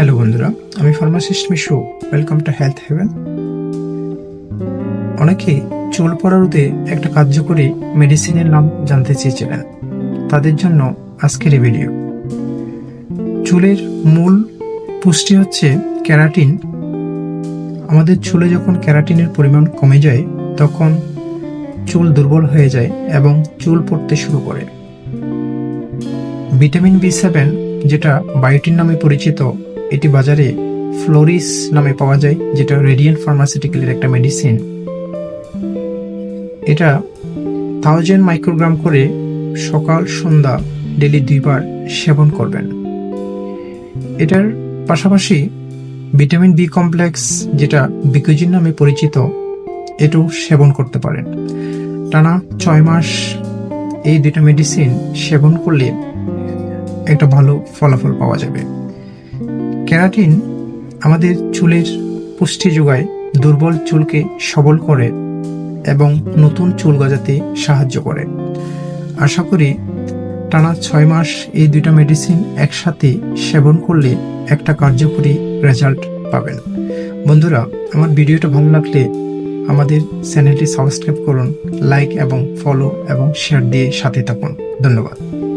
Hello বন্ধুরা, আমি pharmacist Mishu welcome to health heaven অনেকে চুল পড়া পড়ারুতে একটা কার্যকরী মেডিসিনের নাম জানতে চেয়েছিলেন, তাদের জন্য আজকের এই ভিডিও চুলের মূল পুষ্টি হচ্ছে ক্যারাটিন। আমাদের চুলে যখন ক্যারাটিনের পরিমাণ কমে যায়, তখন চুল দুর্বল হয়ে যায় এবং চুল পড়তে শুরু করে। ভিটামিন বি সেভেন যেটা বায়োটিন নামে পরিচিত এটি বাজারে ফ্লোরিস নামে পাওয়া যায়, যেটা রেডিয়েন্ট ফার্মাসিউটিক্যালের একটা মেডিসিন। এটা থাউজেন্ড মাইক্রোগ্রাম করে সকাল, সন্ধ্যা ডেলি দুইবার সেবন করবেন। এটার পাশাপাশি ভিটামিন বি কমপ্লেক্স, যেটা বিকোজিন নামে পরিচিত, এটাও সেবন করতে পারেন। টানা ছয় মাস এই দুটো মেডিসিন সেবন করলে একটা ভালো ফলাফল পাওয়া যাবে। ক্যারাটিন আমাদের চুলের পুষ্টি যোগায় দুর্বল চুলকে সবল করে এবং নতুন চুল গজাতে সাহায্য করে। আশা করি টানা ছয় মাস এই দুইটা মেডিসিন একসাথে সেবন করলে একটা কার্যকরী রেজাল্ট পাবেন। বন্ধুরা, আমার ভিডিওটা ভালো লাগলে আমাদের চ্যানেলটি সাবস্ক্রাইব করুন লাইক এবং ফলো এবং শেয়ার দিয়ে সাথে থাকুন। ধন্যবাদ।